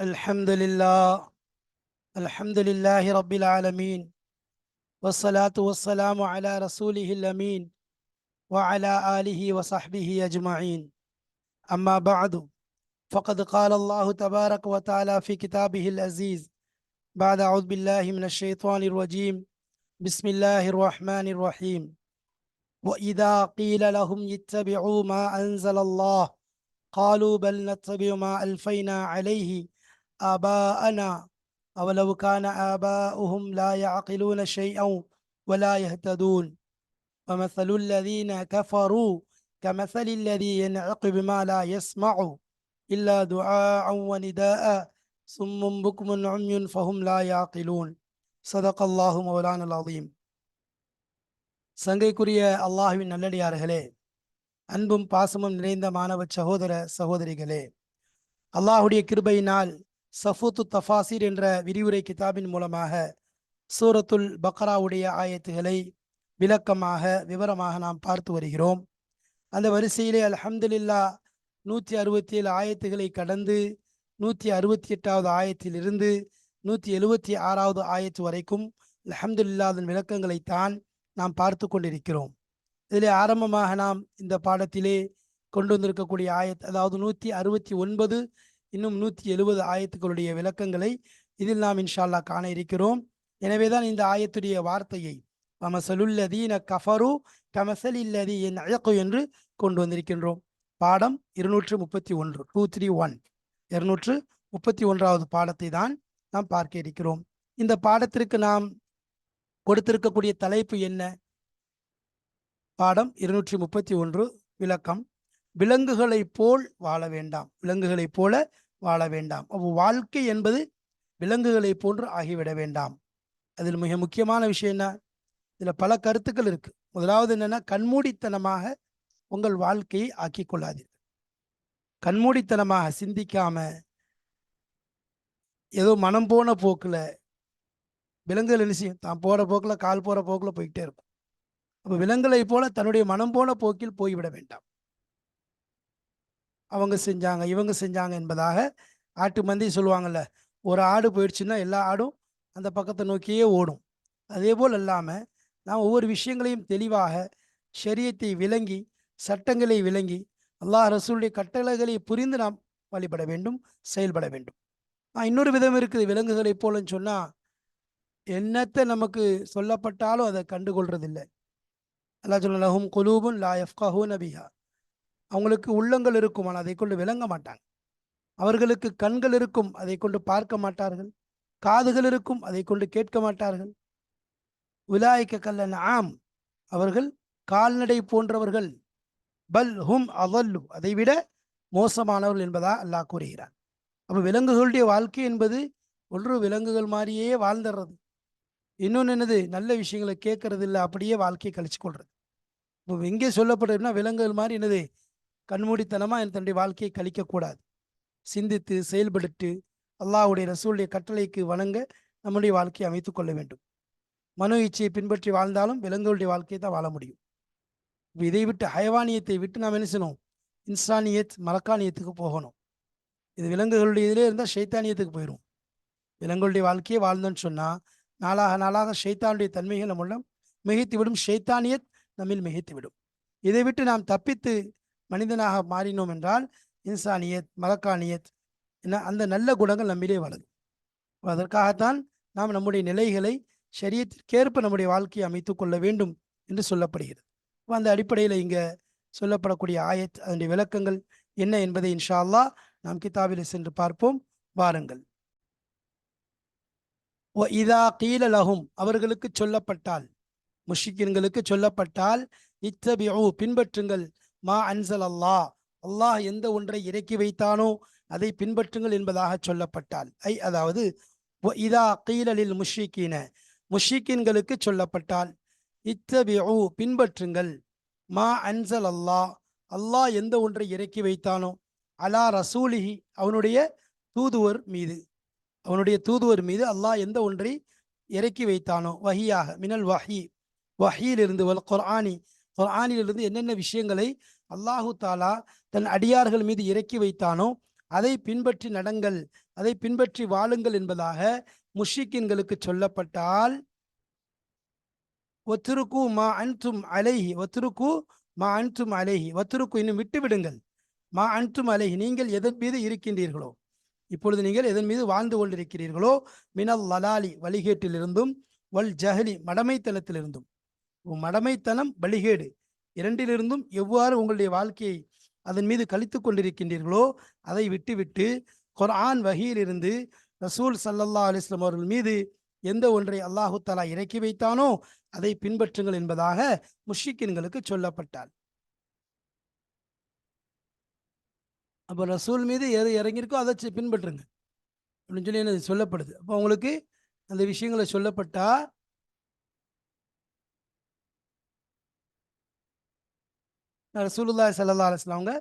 الحمد لله. الحمد لله رب العالمين. والصلاة والسلام على رسوله الأمين وعلى آله وصحبه أجمعين. أما بعد فقد قال الله تبارك وتعالى في كتابه العزيز بعد أعوذ بالله من الشيطان الرجيم. بسم الله الرحمن الرحيم. وإذا قيل لهم اتبعوا ما أنزل الله قالوا بل نتبع ما ألفينا عليه آباءنا أولو كان آباؤهم لا يعقلون شيئا ولا يهتدون ومثل الذين كفروا كمثل الذي ينعق بما لا يسمع إلا دعاء ونداء صم بكم عمي فهم لا يعقلون صدق الله مولانا العظيم சங்கைக்குரிய அல்லாஹுவின் நல்லடியார்களே அன்பும் பாசமும் நிறைந்த மாணவ சகோதர சகோதரிகளே அல்லாஹுடைய கிருபையினால் சஃபூத்து தஃபாசிர் என்ற விரிவுரை கிதாபின் மூலமாக சூரத்துல் பக்ராவுடைய ஆயத்துகளை விளக்கமாக விவரமாக நாம் பார்த்து வருகிறோம். அந்த வரிசையிலே அல்ஹம்துலில்லா நூற்றி அறுபத்தி ஏழு ஆயத்துகளை கடந்து நூற்றி அறுபத்தி எட்டாவது ஆயத்திலிருந்து நூற்றி எழுபத்தி ஆறாவது ஆயத்து வரைக்கும் அல்ஹம்துலில்லா அதன் விளக்கங்களைத்தான் நாம் பார்த்து கொண்டிருக்கிறோம். இதிலே ஆரம்பமாக நாம் இந்த பாடத்திலே கொண்டு வந்திருக்கக்கூடிய ஆயத் அதாவது நூற்றி அறுபத்தி ஒன்பது இன்னும் நூற்றி எழுபது ஆயத்துக்களுடைய விளக்கங்களை இதில் நாம் இன்ஷால்லா காண இருக்கிறோம். எனவேதான் இந்த ஆயத்துடைய வார்த்தையை மமசலுல்லதீன கஃபரு கமசலில்லதி என் அழக்கு என்று கொண்டு வந்திருக்கின்றோம். பாடம் இருநூற்று முப்பத்தி ஒன்று டூ த்ரீ ஒன் இருநூற்று முப்பத்தி ஒன்றாவது பாடத்தை தான் நாம் பார்க்க இருக்கிறோம். இந்த பாடத்திற்கு நாம் கொடுத்திருக்கக்கூடிய தலைப்பு என்ன? பாடம் இருநூற்றி முப்பத்தி ஒன்று விளக்கம் விலங்குகளைப் போல் வாழ வேண்டாம். விலங்குகளைப் போல வாழ வேண்டாம். அப்போ வாழ்க்கை என்பது விலங்குகளை போன்று ஆகிவிட வேண்டாம். அதில் மிக முக்கியமான விஷயம் என்ன? இதில் பல கருத்துக்கள் இருக்கு. முதலாவது என்னன்னா கண்மூடித்தனமாக உங்கள் வாழ்க்கையை ஆக்கி கொள்ளாதீர்கள். கண்மூடித்தனமாக சிந்திக்காம ஏதோ மனம் போன போக்கில் விலங்குகள் என்ன செய்யும்? தான் போகிற போக்கில் கால் போகிற போக்கில் போய்கிட்டே இருக்கும். அப்போ விலங்குகளை போல தன்னுடைய மனம் போன போக்கில் போய்விட வேண்டாம். அவங்க செஞ்சாங்க இவங்க செஞ்சாங்க என்பதாக ஆட்டு மந்தி சொல்லுவாங்கள்ல ஒரு ஆடு போயிடுச்சுன்னா எல்லா ஆடும் அந்த பக்கத்தை நோக்கியே ஓடும். அதே போல் இல்லாமல் நாம் ஒவ்வொரு விஷயங்களையும் தெளிவாக ஷரியத்தை விளங்கி சட்டங்களை விளங்கி அல்லாஹ் ரசூலுடைய கட்டளைகளை புரிந்து நாம் வழிபட வேண்டும் செயல்பட வேண்டும். இன்னொரு விதம் இருக்குது விலங்குகளை போலன்னு சொன்னால் என்னத்தை நமக்கு சொல்லப்பட்டாலும் அதை கண்டுகொள்றதில்லை. அல்லா சொல்லலகும் குலூபுன் லா எஃப்கஹூ நபிஹா அவங்களுக்கு உள்ளங்கள் இருக்கும் ஆனால் அதை கொண்டு விளங்க மாட்டாங்க. அவர்களுக்கு கண்கள் இருக்கும் அதை கொண்டு பார்க்க மாட்டார்கள். காதுகள் இருக்கும் அதை கொண்டு கேட்க மாட்டார்கள். உலாய்க்க கல்லன் ஆம் அவர்கள் கால்நடை போன்றவர்கள். பல் ஹும் அவல்லு அதை விட மோசமானவர்கள் என்பதா அல்லாஹ் கூறுகிறார் அப்போ விலங்குகளுடைய வாழ்க்கை என்பது ஒன்று விலங்குகள் மாதிரியே வாழ்ந்துடுறது. இன்னொன்று என்னது? நல்ல விஷயங்களை கேட்கறது இல்லை அப்படியே வாழ்க்கையை கழிச்சு கொள்றது. இப்போ எங்கே சொல்லப்படுதுன்னா விலங்குகள் மாதிரி என்னது? கண்மூடித்தனமாக தன்னுடைய வாழ்க்கையை கழிக்கக்கூடாது. சிந்தித்து செயல்பட்டு அல்லாஹுடைய ரசூலுடைய கட்டளைக்கு வணங்க நம்முடைய வாழ்க்கையை அமைத்து கொள்ள வேண்டும். மனோ இச்சையை பின்பற்றி வாழ்ந்தாலும் விலங்குகளுடைய வாழ்க்கையை தான் வாழ முடியும். இதை விட்டு ஹயவானியத்தை விட்டு நாம் என்ன செய்யணும்? இன்சானியத் மலக்கானியத்துக்கு போகணும். இது விலங்குகளுடைய இதிலே இருந்தால் ஷைத்தானியத்துக்கு போயிடும் விலங்குகளுடைய வாழ்க்கையை வாழ்ந்தோன்னு சொன்னால் நாளாக நாளாக ஷைத்தானுடைய தன்மைகள் நம்மளும் மிகைத்து விடும் ஷைத்தானியத் நம்மில் மிகைத்து விடும் இதை விட்டு நாம் தப்பித்து மனிதனாக மாறினோம் என்றால் இன்சானியத் மலக்கானியத் என அந்த நல்ல குணங்கள் நம்மிலே வளரும். அதற்காகத்தான் நாம் நம்முடைய நிலைகளை சரியத்திற்கேற்ப நம்முடைய வாழ்க்கையை அமைத்து கொள்ள வேண்டும் என்று சொல்லப்படுகிறது. அந்த அடிப்படையில் இங்கே சொல்லப்படக்கூடிய ஆயத் அதனுடைய விளக்கங்கள் என்ன என்பதை இன்ஷா அல்லா நாம் கிதாபில் சென்று பார்ப்போம். வாருங்கள். இதா கீழலகும் அவர்களுக்கு சொல்லப்பட்டால் முஷிக்கின்களுக்கு சொல்லப்பட்டால் இத்தபியூ பின்பற்றுங்கள். மா அன்சல் அல்லாஹ் அல்லாஹ் எந்த ஒன்றை இறக்கி வைத்தானோ அதை பின்பற்றுங்கள் என்பதாக சொல்லப்பட்டால் ஐ அதாவது இதா கீழலில் முஷிக்கீன முஷிக்கின்களுக்கு சொல்லப்பட்டால் இத்தபி பின்பற்றுங்கள். மா அன்சல் அல்லாஹ் அல்லாஹ் எந்த ஒன்றை இறக்கி வைத்தானோ அலா ரசூலிஹி அவனுடைய தூதுவர் மீது. அவனுடைய தூதுவர் மீது அல்லாஹ் எந்த ஒன்றை இறக்கி வைத்தானோ வஹியாக மினல் வஹி. வஹியிலிருந்து வல் குர்ஆனி. குர்ஆனிலிருந்து என்னென்ன விஷயங்களை அல்லாஹு தாலா தன் அடியார்கள் மீது இறக்கி வைத்தானோ? அதை பின்பற்றி நடங்கள் அதை பின்பற்றி வாழுங்கள் என்பதாக முஷிக்கின்களுக்கு சொல்லப்பட்டால் ஒத்துருக்கு மா அன்தும் அலைஹி ஒத்துருக்கு மா அன்தும் அலைஹி. ஒத்துருக்கு இன்னும் விட்டு விடுங்கள். மா அன்தும் அலைஹி நீங்கள் எதன் மீது இருக்கின்றீர்களோ? இப்பொழுது நீங்கள் எதன் மீது வாழ்ந்து கொண்டிருக்கிறீர்களோ? மினல் லலாலி வழிகேட்டிலிருந்தும் வல் ஜஹலி மடமைத்தனத்திலிருந்தும் மடமைத்தனம் வழிகேடு. இரண்டிலிருந்தும் எவ்வாறு உங்களுடைய வாழ்க்கையை அதன் மீது கழித்து கொண்டிருக்கின்றீர்களோ அதை விட்டுவிட்டு குர்ஆன் வகையிலிருந்து ரசூல் சல்லல்லா அலிஸ்லாம் அவர்கள் மீது எந்த ஒன்றை அல்லாஹு தலா இறக்கி வைத்தானோ அதை பின்பற்றுங்கள் என்பதாக முஷிக்கின்களுக்கு சொல்லப்பட்டார். அப்போ ரசூல் மீது எது இறங்கியிருக்கோ அதை பின்பற்றுங்க. அப்படின்னு சொல்லி சொல்லப்படுது. அப்போ உங்களுக்கு அந்த விஷயங்களை சொல்லப்பட்டால் ரசூலுல்லா சல்லா அலைஹி அவங்க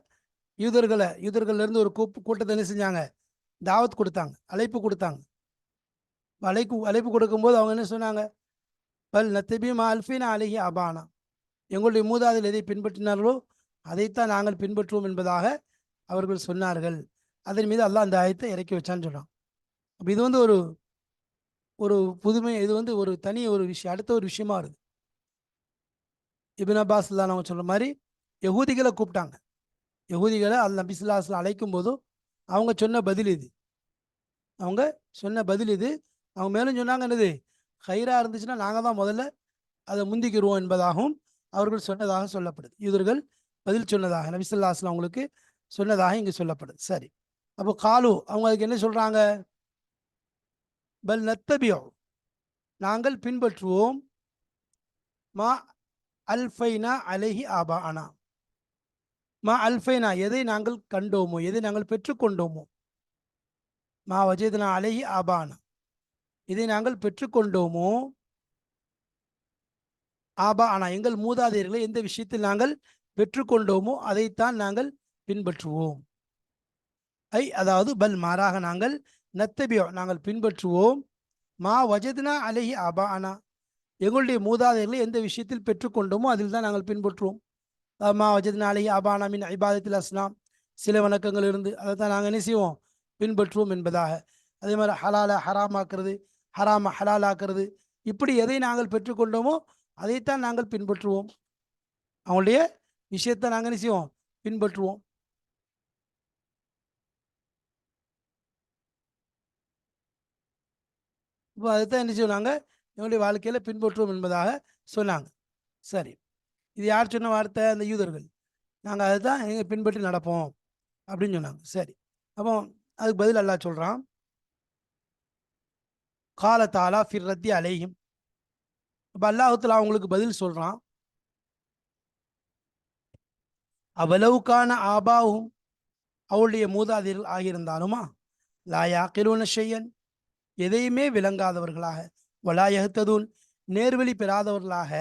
யூதர்களை யூதர்கள்லேருந்து ஒரு கூப்பு கூட்டத்தை என்ன செஞ்சாங்க? தாவத் கொடுத்தாங்க அழைப்பு கொடுத்தாங்க. அழைப்பு அழைப்பு கொடுக்கும்போது அவங்க என்ன சொன்னாங்க? பல் நத்தபி மா அல்ஃபீனா அலிஹி அபானா. எங்களுடைய மூதாதில் எதை பின்பற்றினார்களோ அதைத்தான் நாங்கள் பின்பற்றுவோம் என்பதாக அவர்கள் சொன்னார்கள். அதன் மீது அல்லாஹ் அந்த ஆயத்தை இறக்கி வச்சான்னு சொல்கிறான் அப்போ இது வந்து ஒரு ஒரு புதுமை இது வந்து ஒரு தனி ஒரு விஷயம் அடுத்த ஒரு விஷயமா வருது. இபின் அப்பாஸ் அவங்க சொல்கிற மாதிரி யகூதிகளை கூப்பிட்டாங்க. யகூதிகளை அல் நபிசுல்லாஸ்ல அழைக்கும் போதும் அவங்க சொன்ன பதில் இது. அவங்க சொன்ன பதில் இது. அவங்க மேலும் சொன்னாங்க என்னது? ஹைரா இருந்துச்சுன்னா நாங்கள் தான் முதல்ல அதை முந்திக்கிடுவோம் என்பதாகவும் அவர்கள் சொன்னதாக சொல்லப்படுது. யூதர்கள் பதில் சொன்னதாக நபிசுல்லாஸ்லாம் அவங்களுக்கு சொன்னதாக இங்கே சொல்லப்படுது. சரி. அப்போ காலு அவங்க அதுக்கு என்ன சொல்றாங்க? பல் நத்தபியோ நாங்கள் பின்பற்றுவோம். மா அல்ஃபைனா அலைஹி ஆபா அனா மா அல்ஃபைனா எதை நாங்கள் கண்டோமோ எதை நாங்கள் பெற்றுக்கொண்டோமோ? மா வஜேதனா அலை ஆபானா. இதை நாங்கள் பெற்றுக்கொண்டோமோ? ஆபா ஆனா எங்கள் மூதாதையர்களை எந்த விஷயத்தில் நாங்கள் பெற்றுக்கொண்டோமோ அதைத்தான் நாங்கள் பின்பற்றுவோம். ஐ அதாவது பல் மாறாக நாங்கள் நத்தபியோ நாங்கள் பின்பற்றுவோம். மா வஜத்னா அலகி ஆபா ஆனா எங்களுடைய மூதாதையர்களை எந்த விஷயத்தில் பெற்றுக்கொண்டோமோ அதில் தான் நாங்கள் பின்பற்றுவோம். அம்மா மா வஜத்னா அலைஹி மின் இபாதத்தில் அஸ்லாம். சில வணக்கங்கள் இருந்து அதை தான் நாங்கள் என்ன செய்வோம்? பின்பற்றுவோம் என்பதாக. அதே மாதிரி ஹலாலை ஹராமாக்குறது ஹராம ஹலாலாக்குறது. இப்படி எதை நாங்கள் பெற்றுக்கொண்டோமோ அதைத்தான் நாங்கள் பின்பற்றுவோம். அவங்களுடைய விஷயத்தை நாங்கள் என்ன செய்வோம்? பின்பற்றுவோம். இப்போ அதைத்தான் என்ன சொன்னாங்க எங்களுடைய வாழ்க்கையில் பின்பற்றுவோம் என்பதாக சொன்னாங்க. சரி. இது யார் சொன்ன வார்த்தை? அந்த யூதர்கள். நாங்கள் அதை தான் எங்கள் பின்பற்றி நடப்போம் அப்படின்னு சொன்னாங்க. சரி. அப்போ அதுக்கு பதில் அல்லாஹ் சொல்கிறான் கால தாலா ஃபிர் ரத்தி அலைஹிம். அப்போ அல்லாஹுத்துல அவங்களுக்கு பதில் சொல்கிறான் அவ்வளவுக்கான ஆபாவும் அவளுடைய மூதாதையர்கள் ஆகியிருந்தாலுமா? லாயா யாக்கிலூன எதையுமே விளங்காதவர்களாக. வலாயகத்ததூன் நேர்வழி பெறாதவர்களாக.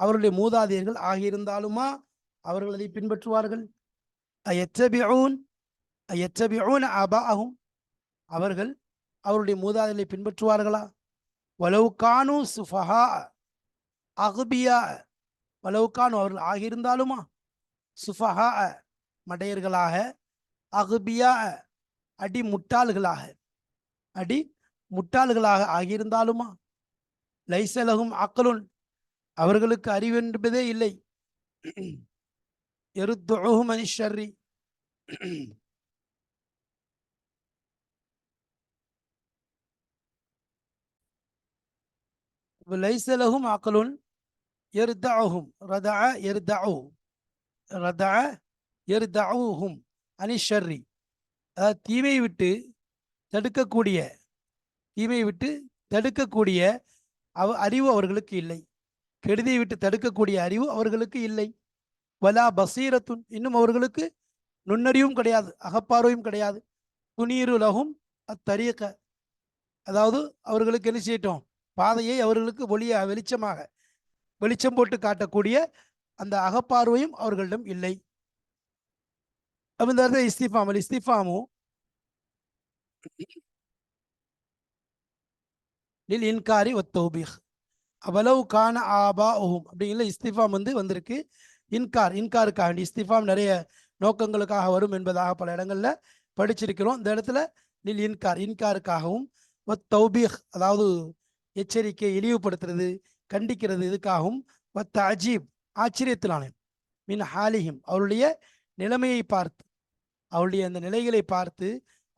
அவருடைய மூதாதையர்கள் ஆகியிருந்தாலுமா? அவர்கள் அதை பின்பற்றுவார்கள். அயற்றபியூன் அயற்றபியூன் அபாகும் அவர்கள் அவருடைய மூதாதையர்களை பின்பற்றுவார்களா? வலவுகானு சுஃபஹா அகுபியா வலவுகானு அவர்கள் ஆகியிருந்தாலுமா? சுஃபஹா மடையர்களாக அகுபியா அடி முட்டாள்களாக அடி முட்டாள்களாக ஆகியிருந்தாலுமா? லைசலகும் அக்கலுன் அவர்களுக்கு அறிவென்பதே இல்லை. எருத்துஹும் மனுஷர்ரி. லைசலகும் அக்கலுன் எருதாகும் ரதா எருதாவு ரதா எருதவுஹும் அனிஷர்ரி. அதாவது தீமையை விட்டு தடுக்கக்கூடிய தீமையை விட்டு தடுக்கக்கூடிய அவ அறிவு அவர்களுக்கு இல்லை. கெடுதியை விட்டு தடுக்கக்கூடிய அறிவு அவர்களுக்கு இல்லை. வலா பசீரத்துன். இன்னும் அவர்களுக்கு நுண்ணறிவும் கிடையாது அகப்பார்வையும் கிடையாது. துணீருலகும் அத்தரியக்க அதாவது அவர்களுக்கு என்ன செய்யட்டும்? பாதையை அவர்களுக்கு ஒளிய வெளிச்சமாக வெளிச்சம் போட்டு காட்டக்கூடிய அந்த அகப்பார்வையும் அவர்களிடம் இல்லை. அப்ப இந்த இஸ்திஃபாம் அல் இஸ்திஃபாமும் லில் இன்காரி ஒத்தௌபிக் அவ்வளவு கான ஆபா ஓஹும் அப்படிங்கிற இஸ்திஃபாம் வந்து வந்திருக்கு. இன்கார் இன்காருக்காக வேண்டி இஸ்திஃபாம் நிறைய நோக்கங்களுக்காக வரும் என்பதாக பல இடங்கள்ல படிச்சிருக்கிறோம். இந்த இடத்துல நில் இன்கார் இன்காருக்காகவும் வத் தௌபீஹ் அதாவது எச்சரிக்கை இழிவுபடுத்துறது கண்டிக்கிறது இதுக்காகவும் வத் அஜீப் ஆச்சரியத்திலானேன் மின் ஹாலிஹிம் அவருடைய நிலைமையை பார்த்து அவருடைய அந்த நிலைகளை பார்த்து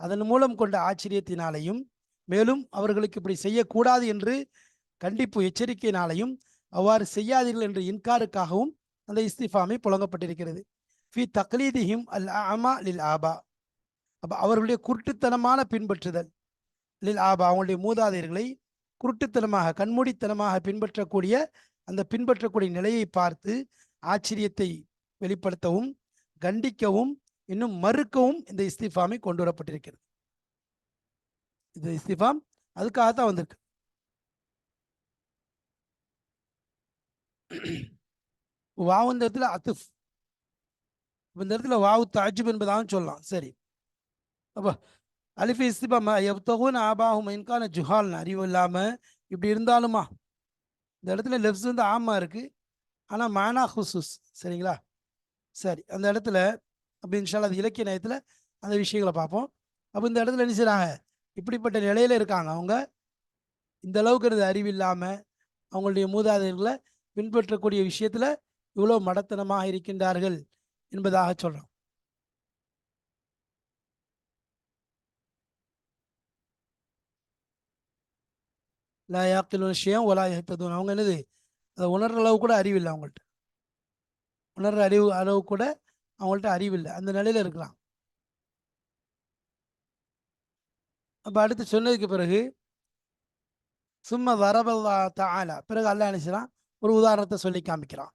அதன் மூலம் கொண்ட ஆச்சரியத்தினாலையும் மேலும் அவர்களுக்கு இப்படி செய்யக்கூடாது என்று கண்டிப்பு எச்சரிக்கையினாலையும் அவ்வாறு செய்யாதீர்கள் என்ற இன்காருக்காகவும் அந்த இஸ்திஃபாமை புழங்கப்பட்டிருக்கிறது. ஃபி தக்லீதிஹிம் அல் ஆமா லில் ஆபா. அப்போ அவர்களுடைய குருட்டுத்தனமான பின்பற்றுதல். லில் ஆபா அவங்களுடைய மூதாதையர்களை குருட்டுத்தனமாக கண்மூடித்தனமாக பின்பற்றக்கூடிய அந்த பின்பற்றக்கூடிய நிலையை பார்த்து ஆச்சரியத்தை வெளிப்படுத்தவும் கண்டிக்கவும் இன்னும் மறுக்கவும் இந்த இஸ்திஃபாமை கொண்டு வரப்பட்டிருக்கிறது. இந்த இஸ்திஃபாம் அதுக்காக தான் வந்திருக்கு. வாவு இந்த இடத்துல அத்துஃப். இந்த இடத்துல வாவு தாஜிப் என்பதாகவும் சொல்லலாம். சரி. அப்போ அலிஃபி இஸ்திபாமா எவ்வளோன்னு ஆபாகும் இன்கான ஜுஹால்னு அறிவு இல்லாமல் இப்படி இருந்தாலுமா? இந்த இடத்துல லெஃப்ஸ் வந்து ஆமா இருக்கு. ஆனால் மானா ஹுசூஸ். சரிங்களா? சரி. அந்த இடத்துல அப்படி இன்ஷால்லா அது இலக்கிய நயத்தில் அந்த விஷயங்களை பார்ப்போம். அப்போ இந்த இடத்துல என்ன செய்கிறாங்க இப்படிப்பட்ட நிலையில் இருக்காங்க அவங்க. இந்த அளவுக்கு இருந்த அறிவு இல்லாமல் அவங்களுடைய மூதாதையர்களை பின்பற்றக்கூடிய விஷயத்தில் இவ்வளோ மடத்தனமாக இருக்கின்றார்கள் என்பதாக சொல்கிறோம் லா யாக்கிலும் விஷயம் ஒலா எத்ததும் அவங்க என்னது? அதை உணர்ற அளவு கூட அறிவில்லை அவங்கள்ட்ட. உணர்ற அறிவு அளவு கூட அவங்கள்ட்ட அறிவில்லை. அந்த நிலையில் இருக்கலாம். அப்போ அடுத்து சொன்னதுக்கு பிறகு சும்மா வரபல்லா தாலா பிறகு அல்லா நினைச்சான் ஒரு உதாரணத்தை சொல்லி காமிக்கிறான்.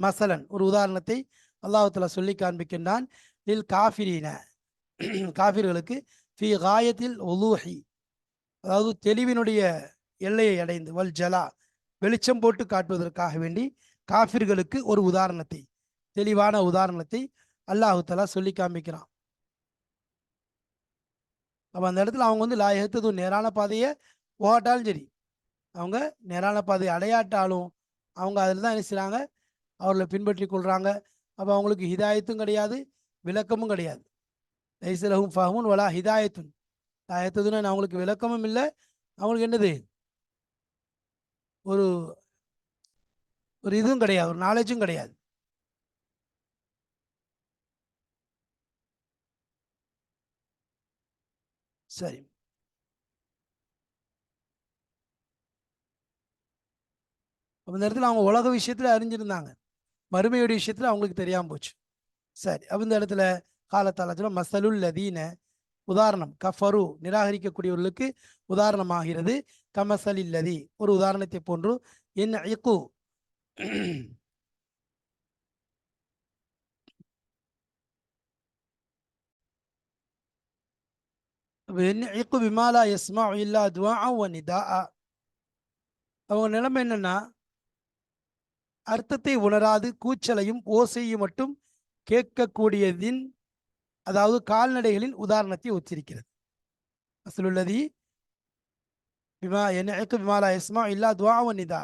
மசலன் ஒரு உதாரணத்தை அல்லாஹத்துல சொல்லி காண்பிக்கின்றான். லில் காஃபிரீன. காஃபிர்களுக்கு ஃபி காயத்தில் ஒலூஹி அதாவது தெளிவினுடைய எல்லையை அடைந்து வல் ஜலா வெளிச்சம் போட்டு காட்டுவதற்காக வேண்டி காஃபிர்களுக்கு ஒரு உதாரணத்தை தெளிவான உதாரணத்தை அல்லாஹுத்தலா சொல்லி காமிக்கிறான். அப்போ அந்த இடத்துல அவங்க வந்து லாயகத்து நேரான பாதையை போகாட்டாலும் சரி அவங்க நேரான பாதையை அடையாட்டாலும் அவங்க அதில் தான் என்ன செய்கிறாங்க அவர்களை பின்பற்றி கொள்கிறாங்க அப்போ அவங்களுக்கு ஹிதாயத்தும் கிடையாது விளக்கமும் கிடையாது. லைசலஹும் ஃபஹமுன் வலா ஹிதாயத்துன். லாயத்ததுன்னு அவங்களுக்கு விளக்கமும் இல்லை அவங்களுக்கு என்னது? ஒரு ஒரு இதுவும் கிடையாது ஒரு நாலேஜும் கிடையாது. சரி. அந்த இந்த இடத்துல அவங்க உலக விஷயத்தில் அறிஞ்சிருந்தாங்க. மறுமையுடைய விஷயத்தில் அவங்களுக்கு தெரியாமல் போச்சு. சரி அந்த இந்த இடத்துல காலத்தாலத்தில் மசலுல் லதீன உதாரணம் கஃபரு நிராகரிக்கக்கூடியவர்களுக்கு உதாரணமாகிறது. கமசல் லதி ஒரு உதாரணத்தை போன்று என் இக்கு விமாலா நிதா அவங்க நிலைமை என்னன்னா அர்த்தத்தை உணராது கூச்சலையும் ஓசையும் மட்டும் கேட்கக்கூடியதின் அதாவது கால்நடைகளின் உதாரணத்தை ஒத்திருக்கிறது அசலுள்ளதி பிமா என்ன விமாலா இஸ்மா இல்லா துவா நிதா.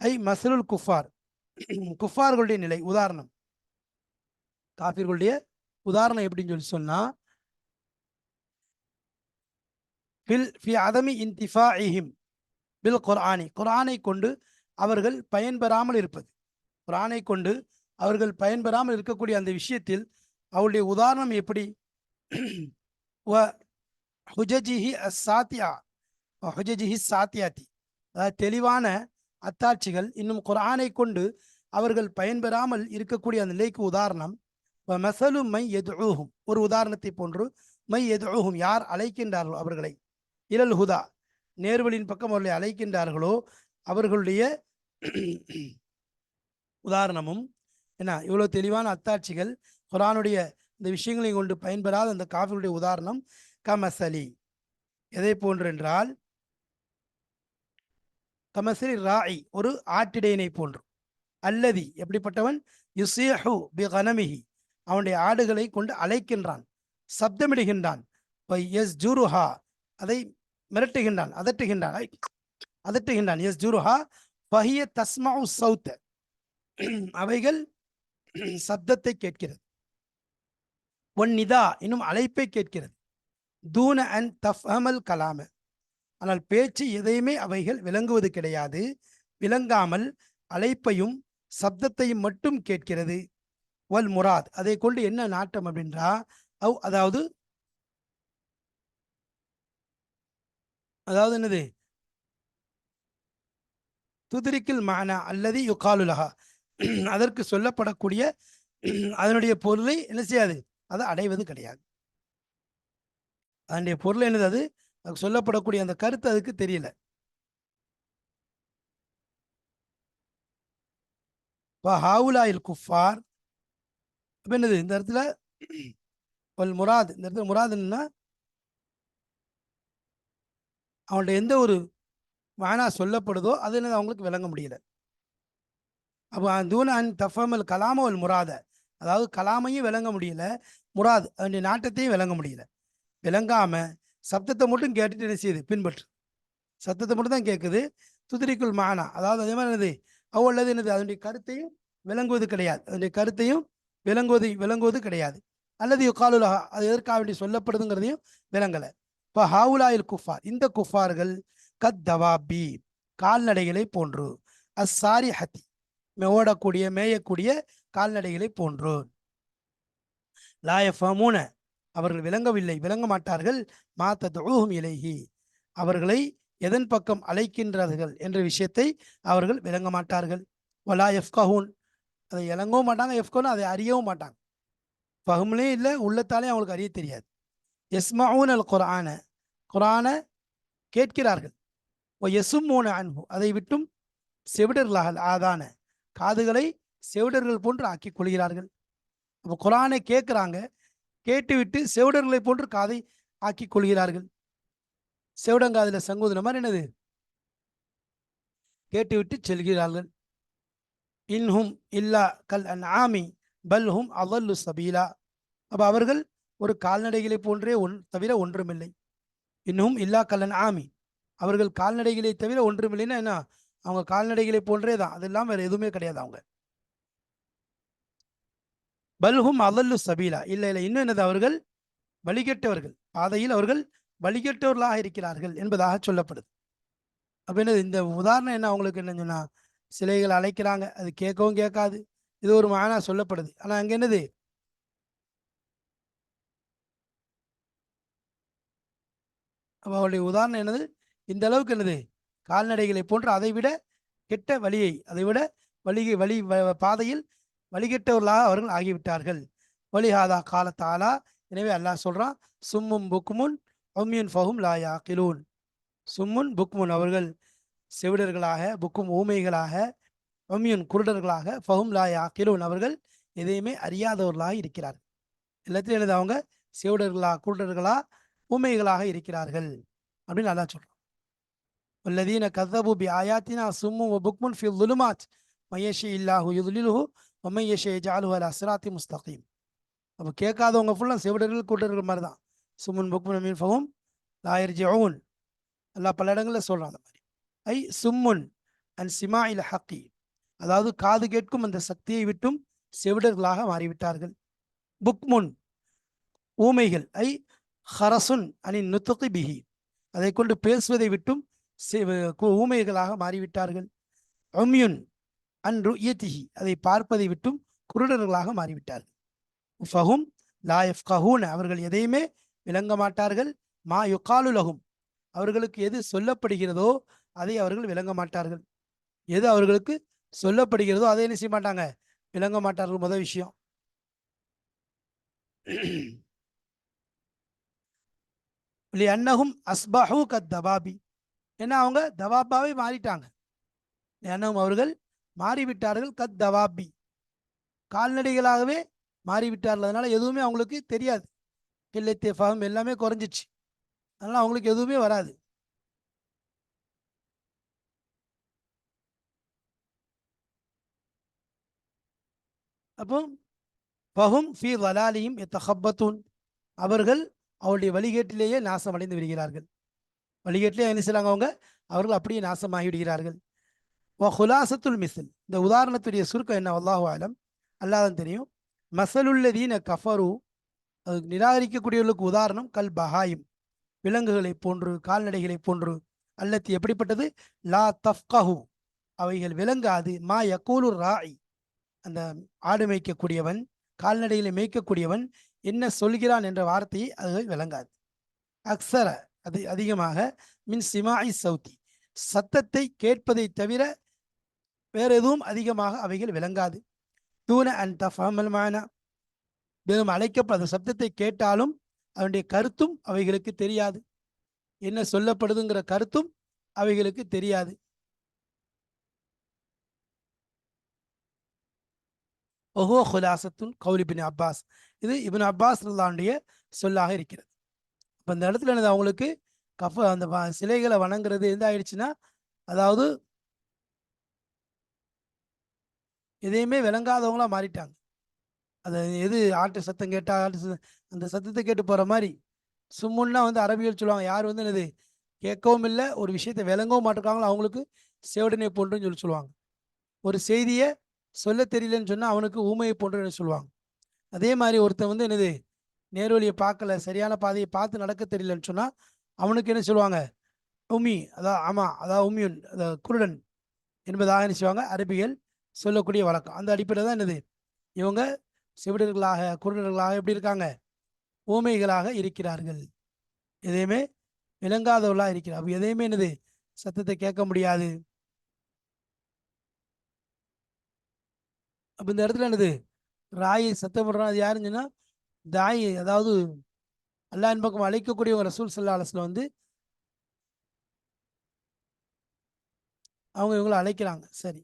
ஐ மசலுல் குஃபார். குஃபார்களுடைய நிலை உதாரணம். காஃபிர்களுடைய உதாரணம் எப்படின்னு சொல்லி சொன்னா பில் ஃபி அதமி இன்திஃபாஇஹிம் பில் குர்ஆனி. குர்ஆனை கொண்டு அவர்கள் பயன்பெறாமல் இருப்பது. குர்ஆனை கொண்டு அவர்கள் பயன்பெறாமல் இருக்கக்கூடிய அந்த விஷயத்தில் அவருடைய உதாரணம் எப்படி? வ ஹுஜஜிஹி சாத்தியா ஹுஜஜிஹி சாத்தியாத்தி அதாவது தெளிவான அத்தாட்சிகள் இன்னும் குரானை கொண்டு அவர்கள் பயன்பெறாமல் இருக்கக்கூடிய அந்த நிலைக்கு உதாரணம் வ மசலு மை எதுஹும் ஒரு உதாரணத்தை போன்று மை எதுஹும் யார் அழைக்கின்றார்களோ அவர்களை? இலல் ஹுதா. நேர்வழியின் பக்கம் அவர்களை அழைக்கின்றார்களோ? அவர்களுடைய உதாரணமும் என்ன இவ்வளோ தெளிவான அத்தாட்சிகள் குரானுடைய இந்த விஷயங்களை கொண்டு பயன்பெறாத அந்த காஃபியுடைய உதாரணம் கமசலி. எதை போன்று என்றால் கமசலி ராய் ஒரு ஆட்டிடையினை போன்று. அல்லதி எப்படிப்பட்டவன்? யுசேஹு பி கனமிஹி அவனுடைய ஆடுகளை கொண்டு அழைக்கின்றான் சப்தமிடுகின்றான். எஸ் ஜூருஹா அதை மிரட்டுகின்றான் அதட்டுகின்றான் அதட்டுகின்றான் எஸ் ஜூருஹா பஹிய தஸ்மாவு சௌத்த. அவைகள் சப்தத்தை கேட்கிறது. ஒன் நிதா இன்னும் அழைப்பை கேட்கிறது. தூன அன் அமல் கலாம. ஆனால் பேச்சு எதையுமே அவைகள் விளங்குவது கிடையாது. விளங்காமல் அழைப்பையும் சப்தத்தையும் மட்டும் கேட்கிறது. வல் முராத். அதை கொண்டு என்ன நாட்டம் அப்படின்றா? அவ் அதாவது அதாவது என்னது? துதிரிக்கில் மானா அல்லது யுகாலுலகா அதற்கு சொல்லப்படக்கூடிய அதனுடைய பொருளை என்ன செய்யாது? அதை அடைவது கிடையாது. அதனுடைய பொருள் என்னது அது? சொல்லப்படக்கூடிய அந்த கருத்து அதுக்கு தெரியல. ஹாவுலாயில் குஃபார். அப்போ என்னது? இந்த இடத்துல ஒல் முராத். இந்த இடத்துல முராத் என்னன்னா எந்த ஒரு வேணா சொல்லப்படுதோ அது என்னது? அவங்களுக்கு விளங்க முடியல. அப்போ தூன அன் தஃபமல் கலாம ஒரு முராத. அதாவது கலாமையும் விளங்க முடியல முராது அதனுடைய நாட்டத்தையும் விளங்க முடியல. விளங்காமல் சப்தத்தை மட்டும் கேட்டுட்டு என்ன செய்யுது? பின்பற்று. சத்தத்தை மட்டும் தான் கேட்குது துதிரிக்குள் மானா. அதாவது அதே மாதிரி என்னது? அவ்வளவு என்னது? அதனுடைய கருத்தையும் விளங்குவது கிடையாது. அதனுடைய கருத்தையும் விளங்குவது விளங்குவது கிடையாது. அல்லது யுகாலுலகா அது எதற்காக வேண்டி சொல்லப்படுதுங்கிறதையும் விளங்கலை. இப்போ ஹாவுலாயில் குஃபார் இந்த குஃபார்கள் கத் தவாபி கால்நடைகளை போன்று அஸ்ஸாரி ஹத்தி ஓடக்கூடிய மேயக்கூடிய கால்நடைகளை போன்றோர். லாயஃபமூன அவர்கள் விளங்கவில்லை. விளங்க மாட்டார்கள். மாத்த தொழுகும் இலகி அவர்களை எதன் பக்கம் அழைக்கின்றார்கள் என்ற விஷயத்தை அவர்கள் விளங்க மாட்டார்கள். ஒலா எஃப்கஹூன் அதை இளங்கவும் மாட்டாங்க. எஃப்கோன்னு அதை அறியவும் மாட்டாங்க. ஃபஹம்லே இல்லை. உள்ளத்தாலே அவங்களுக்கு அறிய தெரியாது. எஸ்மவுன் அல் குரான குரான கேட்கிறார்கள். ஓ எசுமூன அன்பு அதை விட்டும் செவிடர்களாக ஆதான. காதுகளை செவிடர்கள் போன்று ஆக்கிக் கொள்கிறார்கள். அப்போ குரானை கேட்குறாங்க கேட்டுவிட்டு செவிடர்களை போன்று காதை ஆக்கிக் கொள்கிறார்கள். செவிடங்காதில் சங்கூதுன மாதிரி என்னது? கேட்டுவிட்டு செல்கிறார்கள். இன்ஹும் இல்லா கல் அன் ஆமி பல்ஹும் அவல்லு சபீலா. அப்போ அவர்கள் ஒரு கால்நடைகளை போன்றே ஒன் தவிர ஒன்றுமில்லை. இன்னும் இல்லா கல்லன் ஆமி அவர்கள் கால்நடைகளை தவிர ஒன்றுமில்லைன்னா என்ன? அவங்க கால்நடைகளை போன்றே தான். அதெல்லாம் வேற எதுவுமே கிடையாது அவங்க. பல்ஹும் அதல்லு சபீலா. இல்லை இல்லை. இன்னும் என்னது அவர்கள்? வழிகட்டவர்கள். பாதையில் அவர்கள் வழிகட்டவர்களாக இருக்கிறார்கள் என்பதாக சொல்லப்படுது. அப்ப என்னது? இந்த உதாரணம் என்ன அவங்களுக்கு என்ன சொன்னா சிலைகள் அழைக்கிறாங்க. அது கேட்கவும் கேட்காது. இது ஒரு மானா சொல்லப்படுது. ஆனா அங்க என்னது? அப்ப அவருடைய உதாரணம் என்னது? இந்த அளவுக்கு என்னது? கால்நடைகளை போன்று அதைவிட கெட்ட வழியை அதைவிட வழிகை வழி வ- பாதையில் வழிகெட்டவர்களாக அவர்கள் ஆகிவிட்டார்கள். வழிகாதா காலத்தாலா. எனவே அல்லாஹ் சொல்கிறான் சும்மும் புக்முன் ஒம்யுன் ஃபஹும் லாயா கிலூன் சும்முன் புக்முன் அவர்கள் செவிடர்களாக புக்கும் ஊமைகளாக ஒம்யுன் குருடர்களாக ஃபஹும் லாயா கிலூன் அவர்கள் எதையுமே அறியாதவர்களாக இருக்கிறார்கள். எல்லாத்திலும் எழுத அவங்க செவிடர்களா குருடர்களா ஊமைகளாக இருக்கிறார்கள். அப்படின்னு நல்லா சொல்கிறான் والذين كذبوا بآياتنا صم وبكم في الظلمات من يشاء الله يضلله ومن يشاء يجعله على صراط مستقيم அப்போ கேட்காதவங்க ஃபுல்லாக செவிடர்கள் கூட்டர்கள் மாதிரி தான் சுமுன் புக்முன் மீன் ஃபஹும் லாயர் ஜவுன் அல்லாஹ் பல இடங்களில் சொல்கிறான் அந்த மாதிரி ஐ சும்முன் அண்ட் சிமா இல் ஹக்கி அதாவது காது கேட்கும் அந்த சக்தியை விட்டும் செவிடர்களாக மாறிவிட்டார்கள் புக்முன் ஊமைகள் ஐ ஹரசுன் அனி நுத்துகி பிஹி அதை கொண்டு பேசுவதை விட்டும் செ- கு- ஊமைகளாக மாறிவிட்டார்கள். அம்யுன் அன்று இயத்திகி அதை பார்ப்பதை விட்டும் குருடர்களாக மாறிவிட்டார்கள். ஃபஹும் லாயஃப் கஹூன் அவர்கள் எதையுமே விளங்க மாட்டார்கள். மா யுக்காலுலகும் அவர்களுக்கு எது சொல்லப்படுகிறதோ அதை அவர்கள் விளங்க மாட்டார்கள். எது அவர்களுக்கு சொல்லப்படுகிறதோ அதை என்ன செய்ய மாட்டாங்க? விளங்க மாட்டார்கள் முதல் விஷயம். அன்னகும் அஸ்பஹு கத் தபாபி ஏன்னா அவங்க தவாப்பாவே மாறிட்டாங்க. அன்னகும் அவர்கள் மாறிவிட்டார்கள். கத் தவாபி. கால்நடைகளாகவே மாறிவிட்டார்கள். அதனால் எதுவுமே அவங்களுக்கு தெரியாது. இல்லை தேஃபாகம் எல்லாமே குறைஞ்சிச்சு. அதனால் அவங்களுக்கு எதுவுமே வராது. அப்போ பஹும் ஃபி வலாலியும் எத்தஹப்பத்தூன் அவர்கள் அவருடைய வழிகேட்டிலேயே நாசம் அடைந்து விடுகிறார்கள். வழிகேட்டிலே என்ன செய்கிறாங்க அவங்க? அவர்கள் அப்படியே நாசமாகி விடுகிறார்கள் வ ஹுலாசத்துல் மிசில் இந்த உதாரணத்துடைய சுருக்கம் என்ன? அல்லாஹு ஆலம் அல்லாதான் தெரியும். மசலுள்ளதீன கஃபரு. அது நிராகரிக்கக்கூடியவர்களுக்கு உதாரணம் கல் பஹாயும். விலங்குகளைப் போன்று கால்நடைகளைப் போன்று. அல்லத்தி எப்படிப்பட்டது? லா தஃப்கஹு. அவைகள் விளங்காது. மா யக்கூலு ராய். அந்த ஆடு மேய்க்கக்கூடியவன் கால்நடைகளை மேய்க்கக்கூடியவன் என்ன சொல்கிறான் என்ற வார்த்தையை அது விளங்காது. அக்சர அது அதிகமாக மின் சிமாய் சவுத்தி. சத்தத்தை கேட்பதை தவிர வேற எதுவும் அதிகமாக அவைகள் விளங்காது. தூன அண்ட் தஃபமல் மானா. வெறும் அழைக்கப்படாத சப்தத்தை கேட்டாலும் அதனுடைய கருத்தும் அவைகளுக்கு தெரியாது. என்ன சொல்லப்படுதுங்கிற கருத்தும் அவைகளுக்கு தெரியாது. ஒஹோ ஹுலாசத்துன் கௌலி பின் அப்பாஸ். இது இபின் அப்பாஸ் சொல்லாக இருக்கிறது. இப்போ இந்த இடத்துல என்னது? அவங்களுக்கு கஃப அந்த சிலைகளை வணங்குறது எந்த ஆயிடுச்சுன்னா அதாவது எதையுமே விளங்காதவங்களா மாறிட்டாங்க. அது எது ஆட்டு சத்தம் கேட்டால் ஆட்டு அந்த சத்தத்தை கேட்டு போகிற மாதிரி சும்முன்னா வந்து அரபிகள் சொல்லுவாங்க யார் வந்து என்னது கேட்கவும் இல்லை ஒரு விஷயத்தை விளங்கவும் மாட்டிருக்காங்களோ அவங்களுக்கு சேவடனை போன்றுன்னு சொல்லி சொல்லுவாங்க. ஒரு செய்தியை சொல்ல தெரியலன்னு சொன்னால் அவனுக்கு ஊமையை போன்றுன்னு சொல்லுவாங்க. அதே மாதிரி ஒருத்தன் வந்து என்னது நேர்வழியை பார்க்கல சரியான பாதையை பார்த்து நடக்க தெரியலன்னு சொன்னால் அவனுக்கு என்ன சொல்லுவாங்க? உமி அதான் ஆமாம் அதான் உமியுன் அந்த குருடன் என்பதாக என்ன செய்வாங்க? அரபிகள் சொல்லக்கூடிய வழக்கம். அந்த அடிப்படையில் தான் என்னது? இவங்க செவிடர்களாக குருடர்களாக எப்படி இருக்காங்க? ஊமைகளாக இருக்கிறார்கள். எதையுமே விளங்காதவர்களாக இருக்கிறார். அப்போ எதையுமே என்னது? சத்தத்தை கேட்க முடியாது. அப்போ இந்த இடத்துல என்னது? ராயை சத்தம் போடுறான் அது யாருன்னு சொன்னால் தாய் அதாவது அல்லாஹின் பக்கம் அழைக்கக்கூடியவங்க ரசூல் சல்லா அலஸ்ல வந்து அவங்க இவங்களை அழைக்கிறாங்க. சரி.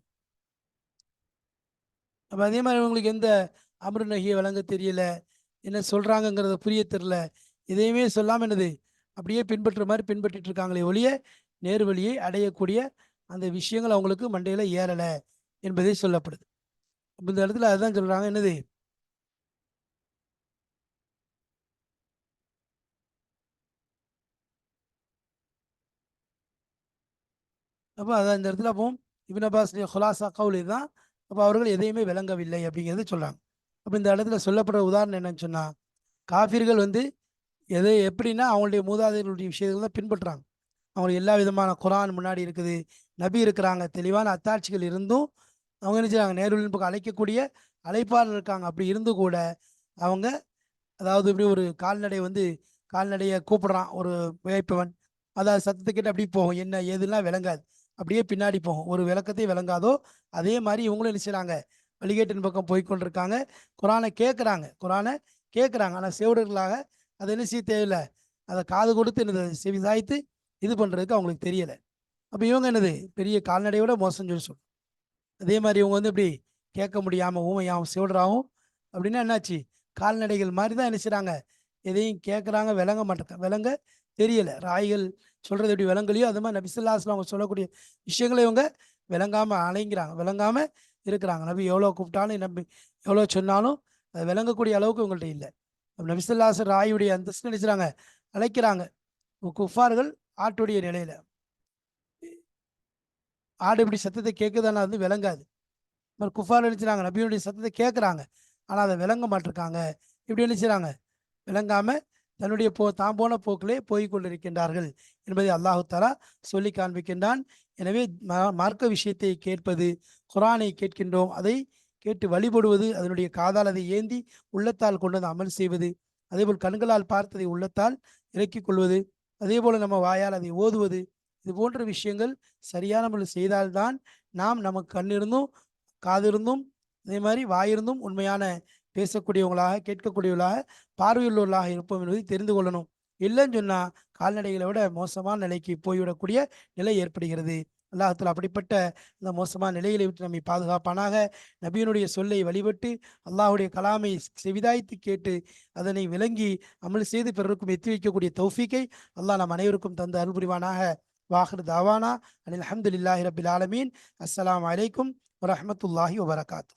அப்போ அதே மாதிரி இவங்களுக்கு எந்த அமரு நகையை வழங்க தெரியல என்ன சொல்கிறாங்கங்கிறத புரிய தெரில எதையுமே சொல்லாமல் என்னது அப்படியே பின்பற்றுற மாதிரி பின்பற்றிட்டு இருக்காங்களே ஒழிய நேர்வழியை அடையக்கூடிய அந்த விஷயங்கள் அவங்களுக்கு மண்டையில் ஏறலை என்பதே சொல்லப்படுது. இந்த இடத்துல அதுதான் சொல்கிறாங்க என்னது அப்போ அதான் இந்த இடத்துல அப்போ இபின் அப்பாஸ் ஹுலாசா கவுலி தான் அப்போ அவர்கள் எதையுமே விளங்கவில்லை அப்படிங்கிறது சொல்கிறாங்க அப்போ இந்த இடத்துல சொல்லப்படுற உதாரணம் என்னன்னு சொன்னால் காஃபிர்கள் வந்து எதை எப்படின்னா அவங்களுடைய மூதாதையர்களுடைய விஷயங்கள் தான் பின்பற்றுறாங்க. அவங்களுக்கு எல்லா விதமான குரான் முன்னாடி இருக்குது நபி இருக்கிறாங்க தெளிவான அத்தாட்சிகள் இருந்தும் அவங்க என்ன செய்வாங்க நேருவின் பக்கம் அழைக்கக்கூடிய அழைப்பாளர் இருக்காங்க. அப்படி இருந்து கூட அவங்க அதாவது இப்படி ஒரு கால்நடை வந்து கால்நடையை கூப்பிடுறான் ஒரு வேப்பவன். அதாவது சத்தத்தை அப்படி போகும். என்ன ஏதுலாம் விளங்காது. அப்படியே பின்னாடி போகும். ஒரு விளக்கத்தையும் விளங்காதோ அதே மாதிரி இவங்களும் என்ன செய்கிறாங்க வழிகேட்டின் பக்கம் போய் கொண்டிருக்காங்க குரானை கேட்குறாங்க குரானை கேட்குறாங்க ஆனால் செவிடர்களாக அதை என்ன செய்ய தேவையில்லை. அதை காது கொடுத்து என்னது செவி சாய்த்து இது பண்ணுறதுக்கு அவங்களுக்கு தெரியலை. அப்போ இவங்க என்னது? பெரிய கால்நடையோட மோசம் சொல்லி சொல்லும் அதே மாதிரி இவங்க வந்து இப்படி கேட்க முடியாமல் ஊமையாகவும் செவிடராகவும் அப்படின்னா என்னாச்சு? கால்நடைகள் மாதிரி தான் என்ன செய்கிறாங்க எதையும் கேட்குறாங்க விளங்க மாட்டேங்க. விளங்க தெரியலை. ராய்கள் சொல்கிறது எப்படி? விளங்கலையோ அது மாதிரி நபிசுல்லாஸ்லாம் அவங்க சொல்லக்கூடிய விஷயங்களை இவங்க விளங்காமல் அலைங்கிறாங்க. விளங்காமல் இருக்கிறாங்க. நபி எவ்வளோ கூப்பிட்டாலும் நம்பி எவ்வளோ சொன்னாலும் அது விளங்கக்கூடிய அளவுக்கு இவங்கள்ட்ட இல்லை. நபிசுல்லாஸ் ராயுடைய அந்தஸ்து நினைச்சுறாங்க. அழைக்கிறாங்க. குஃபார்கள் ஆட்டுடைய நிலையில. ஆடு இப்படி சத்தத்தை கேட்குதானா வந்து விளங்காது. மாதிரி குஃபார் நினைச்சுறாங்க. நபியுடைய சத்தத்தை கேட்குறாங்க. ஆனால் அதை விளங்க மாட்டிருக்காங்க. இப்படி நினைச்சுறாங்க. விளங்காமல் தன்னுடைய போ தாம் போன போக்கிலே போய் கொண்டிருக்கின்றார்கள் என்பதை அல்லாஹு தாலா சொல்லி காண்பிக்கின்றான். எனவே மார்க்க விஷயத்தை கேட்பது குரானை கேட்கின்றோம் அதை கேட்டு வழிபடுவது அதனுடைய காதால் அதை ஏந்தி உள்ளத்தால் கொண்டு வந்து அமல் செய்வது அதேபோல் கண்களால் பார்த்ததை உள்ளத்தால் இறக்கிக் கொள்வது அதே போல் நம்ம வாயால் அதை ஓதுவது இது போன்ற விஷயங்கள் சரியான முறையில் செய்தால்தான் நாம் நமக்கு கண்ணிருந்தும் காதிருந்தும் அதே மாதிரி வாயிருந்தும் உண்மையான பேசக்கூடியவங்களாக கேட்கக்கூடியவர்களாக பார்வையுள்ளவர்களாக இருப்போம் என்பதை தெரிந்து கொள்ளணும். இல்லைன்னு சொன்னால் கால்நடைகளை விட மோசமான நிலைக்கு போய்விடக்கூடிய நிலை ஏற்படுகிறது. அல்லாஹத்தில் அப்படிப்பட்ட இந்த மோசமான நிலைகளை விட்டு நம்மை பாதுகாப்பானாக. நபியனுடைய சொல்லை வழிபட்டு அல்லாஹுடைய கலாமை செவிதாய்த்து கேட்டு அதனை விளங்கி அமல் செய்து பிறருக்கும் எத்தி வைக்கக்கூடிய தௌஃபிக்கை அல்லாஹ் நம் அனைவருக்கும் தந்து அருள்புரிவானாக வாஹர் தாவானா. அனில் அஹமதுல்லாஹி ரபில் ஆலமீன். அஸ்லாம் வலைக்கும் வரமத்துல்லாஹி வபரகாத்து